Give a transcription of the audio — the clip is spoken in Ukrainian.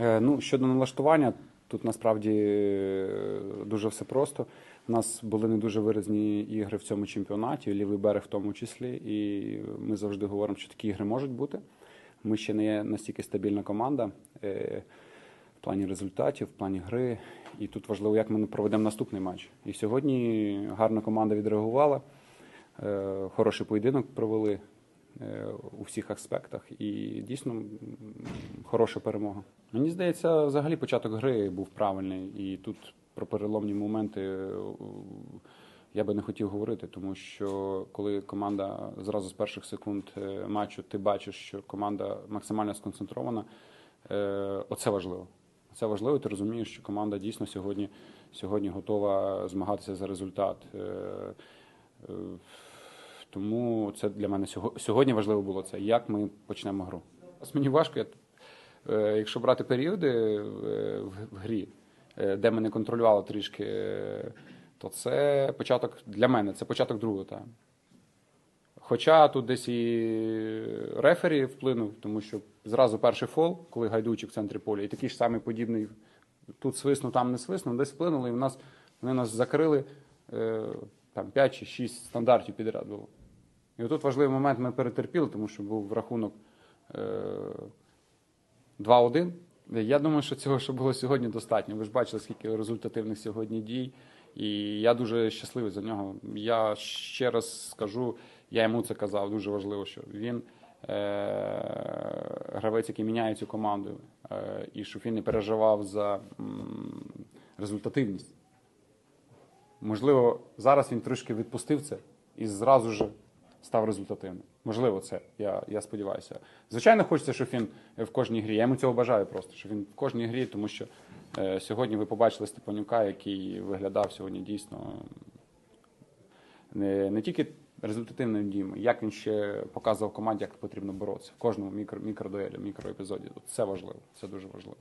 Е, Ну, щодо налаштування, тут насправді е, дуже все просто. У нас були не дуже виразні ігри в цьому чемпіонаті, лівий берег в тому числі. І ми завжди говоримо, що такі ігри можуть бути. Ми ще не є настільки стабільна команда е, в плані результатів, в плані гри. І тут важливо, як ми проведемо наступний матч. І сьогодні гарна команда відреагувала, хороший поєдинок провели у всіх аспектах. І дійсно хороша перемога. Мені здається, взагалі початок гри був правильний, і тут про переломні моменти е, я би не хотів говорити, тому що коли команда зразу з перших секунд е, матчу ти бачиш, що команда максимально сконцентрована, е, оце важливо. Це важливо, ти розумієш, що команда дійсно сьогодні, сьогодні готова змагатися за результат. Тому це для мене сьогодні важливо було це, як ми почнемо гру. Мені важко, е, якщо брати періоди е, в грі, е, де ми не контролювали трішки, то це початок для мене, це початок другого тайму. Хоча тут десь і рефері вплинув, тому що зразу перший фол, коли гайдучик в центрі поля, і такий ж самий подібний, тут свиснув, там не свиснув, десь вплинули, і в нас, вони нас закрили там 5 чи 6 стандартів підряд було. І отут важливий момент ми перетерпіли, тому що був рахунок е, 2-1. Я думаю, що цього, що було сьогодні, достатньо. Ви ж бачили, скільки результативних сьогодні дій. І я дуже щасливий за нього. Я ще раз скажу, я йому це казав, дуже важливо, що він е- гравець, який міняє цю команду, е- і щоб він не переживав за результативність. Можливо, зараз він трошки відпустив це і зразу ж став результативним. Можливо, це. Я, я сподіваюся. Звичайно, хочеться, щоб він в кожній грі. Я йому цього бажаю просто, щоб він в кожній грі, тому що е, сьогодні ви побачили Степанюка, який виглядав сьогодні дійсно не, не тільки результативним дієм, як він ще показував команді, як потрібно боротися в кожному мікро, мікродуелі, мікроепізоді. Це важливо, це дуже важливо.